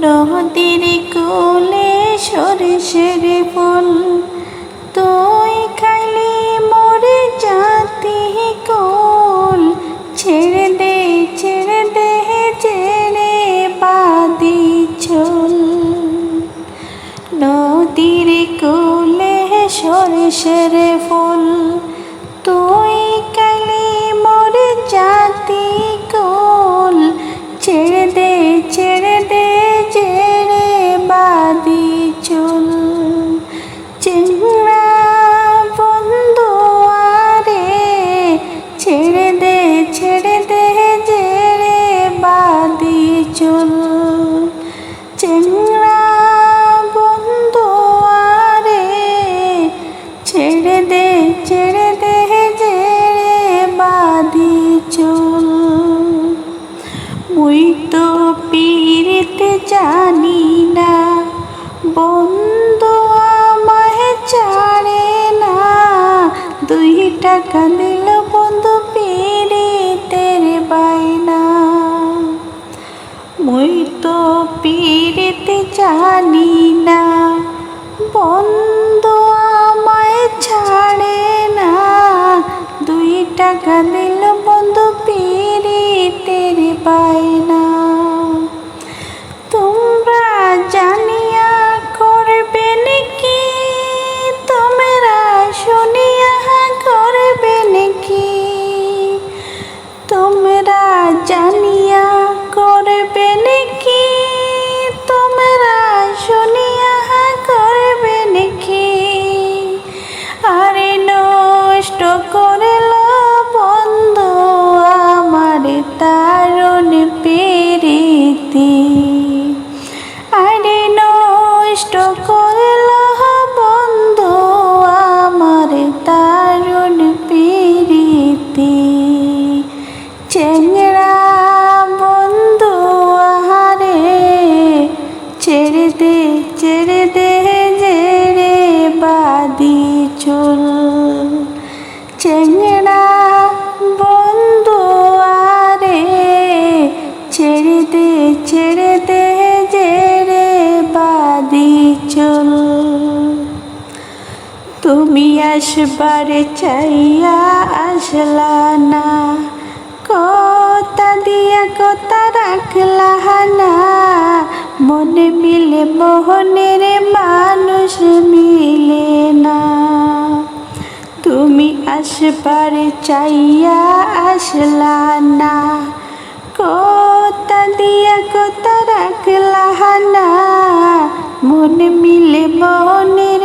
নদীর কোলে সরষের ফুল। তুই খাইলি মরে জাতি কোল। ছেড়ে দে ছেড়ে দে, ছেড়ে বাদি ছোল নদীর কোলে সরষের ফুল। চেংড়া বন্ধু আরে, ছেড়ে দে ছেড়ে দে ছেড়ে বাদি চুল। মুই তো পীড়িতে জানি না, বন্ধু আমায় ছাড়ে না। দুই টাকা দিল বন্ধু পীড়িতের বাইনা মুই তো জানি না বন্ধু আমায় ছাড়ে না। দুই টাকা আসবারে চাইয়া আসলা না। কথা দিয়া কথা রাখলা না মনে মিলে মোহনের মানুষ মিলে না। তুমি আসবারে চাইয়া আসলা না। কথা দিয়া কথা রাখলা না মনে মিলে মনের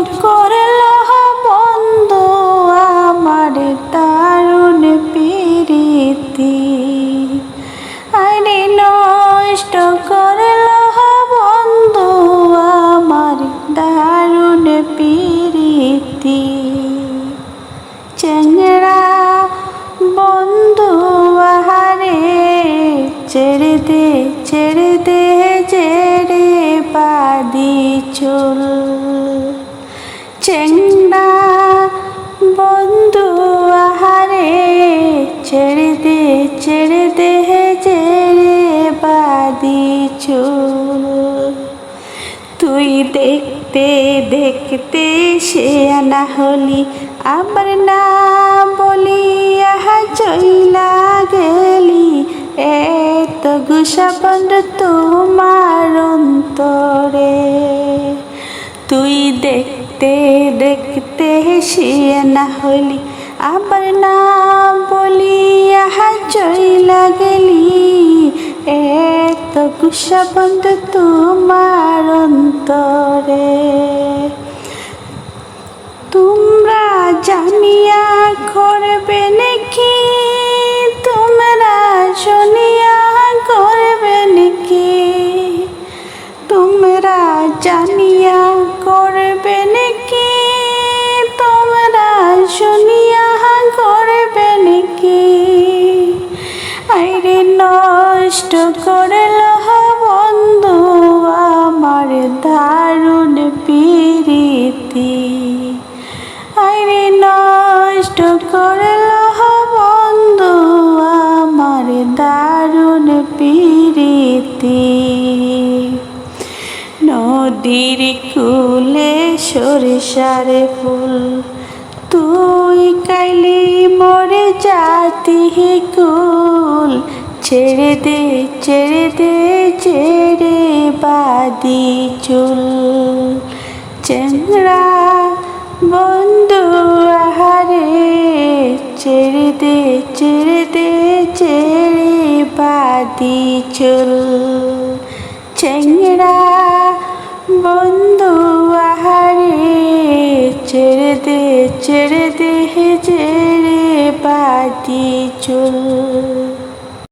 নষ্ট করল বন্ধু আমার দারুণ প্রীতি। আরে নষ্ট করল বন্ধু আমার দারুণ প্রীতি। চেংড়া বন্ধু আহারে, ছেড়ে দে ছেড়ে দে, ছেড়ে বাদি চুল। চেংড়া বন্ধু আহারে ছেড়ে দে ছেড়ে দে ছেড়ে বাদি চুল তুই দেখতে দেখতে সে আনা হলি আবার না বলি আহা চইলা গেলি। এত গুসা বন্ধ তোমার অন্তরে। তুই দেখতে দেখতে সে না হলি আবার না বলি আহা চইলা গেলি এত গুসা বন্ধ তোমার অন্তরে। তোমরা জানিয়া করবে নাকি? তোমরা শুনিয়া করবে নাকি? তোমরা জানিয়া পিরিতি নদীর কুলে সরিষার ফুল। তুই কাইলি মরে জাতি কুল। ছেড়ে দে ছেড়ে দে, ছেড়ে বাদি চুল। চেংরা বন্ধু আহারে, ছেড়ে দে ছেড়ে দে, ছেড়ে বাদি চুল চেংড়া বন্ধু আহারে ছেড়ে দে ছেড়ে দে ছেড়ে পাতি চুল।